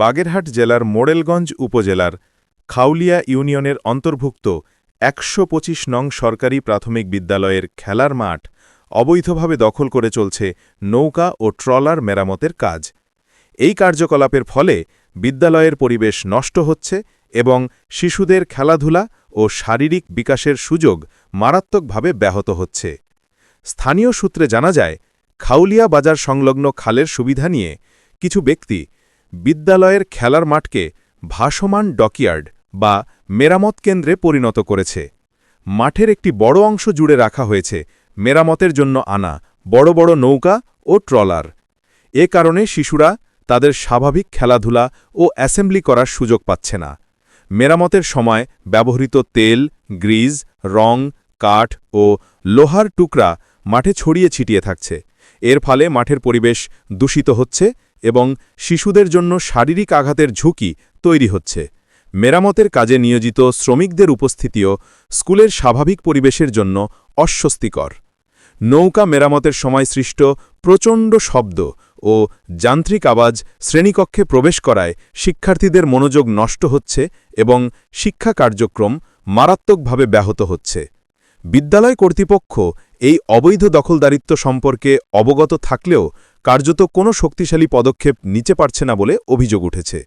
বাগেরহাট জেলার মোড়েলগঞ্জ উপজেলার খাউলিয়া ইউনিয়নের অন্তর্ভুক্ত একশো পঁচিশ নং সরকারি প্রাথমিক বিদ্যালয়ের খেলার মাঠ অবৈধভাবে দখল করে চলছে নৌকা ও ট্রলার মেরামতের কাজ। এই কার্যকলাপের ফলে বিদ্যালয়ের পরিবেশ নষ্ট হচ্ছে এবং শিশুদের খেলাধুলা ও শারীরিক বিকাশের সুযোগ মারাত্মকভাবে ব্যাহত হচ্ছে। স্থানীয় সূত্রে জানা যায়, খাউলিয়া বাজার সংলগ্ন খালের সুবিধা নিয়ে কিছু ব্যক্তি বিদ্যালয়ের খেলার মাঠকে ভাসমান ডকইয়ার্ড বা মেরামত কেন্দ্রে পরিণত করেছে। মাঠের একটি বড় অংশ জুড়ে রাখা হয়েছে মেরামতের জন্য আনা বড় বড় নৌকা ও ট্রলার। এ কারণে শিশুরা তাদের স্বাভাবিক খেলাধুলা ও অ্যাসেম্বলি করার সুযোগ পাচ্ছে না। মেরামতের সময় ব্যবহৃত তেল, গ্রিজ, রং, কাঠ ও লোহার টুকরা মাঠে ছড়িয়ে ছিটিয়ে থাকছে। এর ফলে মাঠের পরিবেশ দূষিত হচ্ছে এবং শিশুদের জন্য শারীরিক আঘাতের ঝুঁকি তৈরি হচ্ছে। মেরামতের কাজে নিয়োজিত শ্রমিকদের উপস্থিতিও স্কুলের স্বাভাবিক পরিবেশের জন্য অস্বস্তিকর। নৌকা মেরামতের সময় সৃষ্ট প্রচণ্ড শব্দ ও যান্ত্রিক আওয়াজ শ্রেণীকক্ষে প্রবেশ করায় শিক্ষার্থীদের মনোযোগ নষ্ট হচ্ছে এবং শিক্ষা কার্যক্রম মারাত্মকভাবে ব্যাহত হচ্ছে। বিদ্যালয় কর্তৃপক্ষ এই অবৈধ দখলদারিত্ব সম্পর্কে অবগত থাকলেও কার্যত কোনো শক্তিশালী পদক্ষেপ নিতে পারছে না বলে অভিযোগ উঠেছে।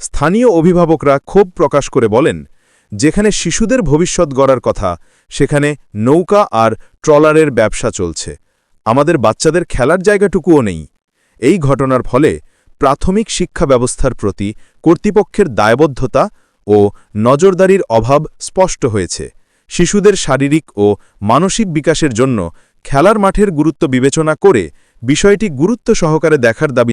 স্থানীয় অভিভাবকরা ক্ষোভ প্রকাশ করে বলেন, যেখানে শিশুদের ভবিষ্যৎ গড়ার কথা, সেখানে নৌকা আর ট্রলারের ব্যবসা চলছে। আমাদের বাচ্চাদের খেলার জায়গাটুকুও নেই। এই ঘটনার ফলে প্রাথমিক শিক্ষা ব্যবস্থার প্রতি কর্তৃপক্ষের দায়বদ্ধতা ও নজরদারির অভাব স্পষ্ট হয়েছে। শিশুদের শারীরিক ও মানসিক বিকাশের জন্য খেলার মাঠের গুরুত্ব বিবেচনা করে বিষয়টি গুরুত্ব সহকারে দেখার দাবি